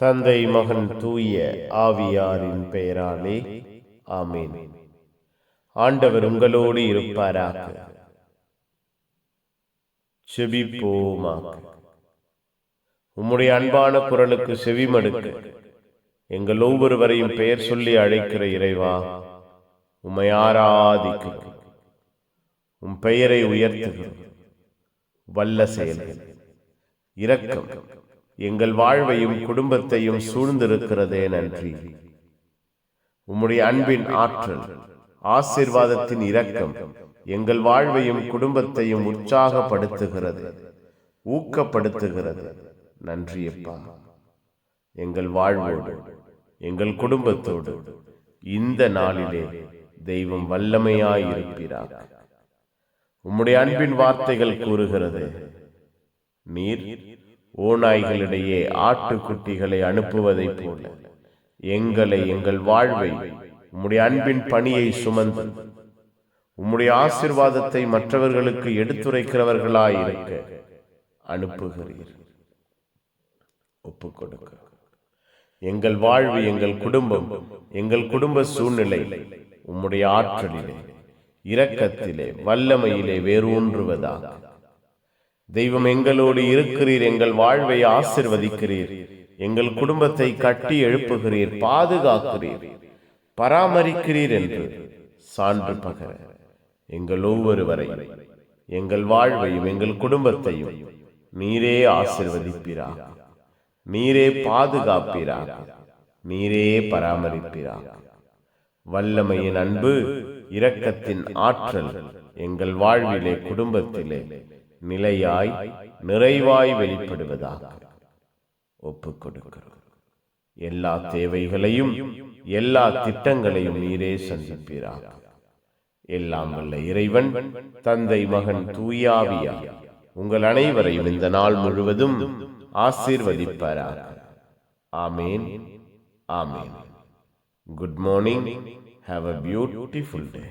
தந்தை மகன் தூய ஆவியாரின் பெயராலே ஆமீன். ஆண்டவர் உங்களோடு இருப்பாராக. செபிப்போமாக. உம்முடைய அன்பான குரலுக்கு செவிமடுக்க. எங்கள் ஒவ்வொருவரையும் பெயர் சொல்லி அழைக்கிற இறைவா உம்மை ஆராதிக்கிறோம். உம் பெயரை உயர்த்துகிறோம். வல்ல செயல்கள் இரக்கம். எங்கள் வாழ்வையும் குடும்பத்தையும் சூழ்ந்திருக்கிறதே நன்றி. உம்முடைய அன்பின் ஆற்றல் ஆசீர்வாதத்தின் இரக்கம் எங்கள் வாழ்வையும் குடும்பத்தையும் உற்சாகப்படுத்துகிறது ஊக்கப்படுத்துகிறது. நன்றி அப்பா. எங்கள் வாழ்வோடு எங்கள் குடும்பத்தோடு இந்த நாளிலே தெய்வம் வல்லமையாயிருக்கிறார் உம்முடைய அன்பின் வார்த்தைகள் கூறுகிறது நீர் ஓநாய்களிடையே ஆட்டுக்குட்டிகளை அனுப்புவதைப் போல. எங்களை எங்கள் வாழ்வை உம்முடைய அன்பின் பணியை சுமந்து உம்முடைய ஆசிர்வாதத்தை மற்றவர்களுக்கு எடுத்துரைக்கிறவர்களாயிருக்க அனுப்புகிறீர். ஒப்பு கொடுக்க எங்கள் வாழ்வு எங்கள் குடும்பம் எங்கள் குடும்ப சூழ்நிலை உம்முடைய ஆற்றலிலே இரக்கத்திலே வல்லமையிலே வேரூன்றுவதாக. தெய்வம் எங்களோடு இருக்கிறீர் எங்கள் வாழ்வை ஆசிர்வதிக்கிறீர். எங்கள் குடும்பத்தை கட்டி எழுப்புகிறீர் பாதுகாக்கிறீர். பராமரிக்கிறீர் என்று சான்று பகர எங்கள் ஒவ்வொருவரை எங்கள் வாழ்வையும் எங்கள் குடும்பத்தையும் நீரே ஆசிர்வதிப்பீரா நீரே பாதுகாப்பீரா நீரே பராமரிப்பீரா வல்லமையின் அன்பு இரக்கத்தின் ஆற்றல் எங்கள் வாழ்விலே குடும்பத்திலே நிலையாய் நிறைவாய் வெளிப்படுவதாக ஒப்புக் கொடுக்கிறோம் எல்லா தேவைகளையும் எல்லா திட்டங்களையும் நீரே சந்திப்பீராக. எல்லாம் வல்ல இறைவன் தந்தை மகன் தூயாவியா உங்கள் அனைவரையும் இந்த நாள் முழுவதும் ஆசீர்வதிப்பாராக. ஆமேன் ஆமேன். Good morning have a beautiful day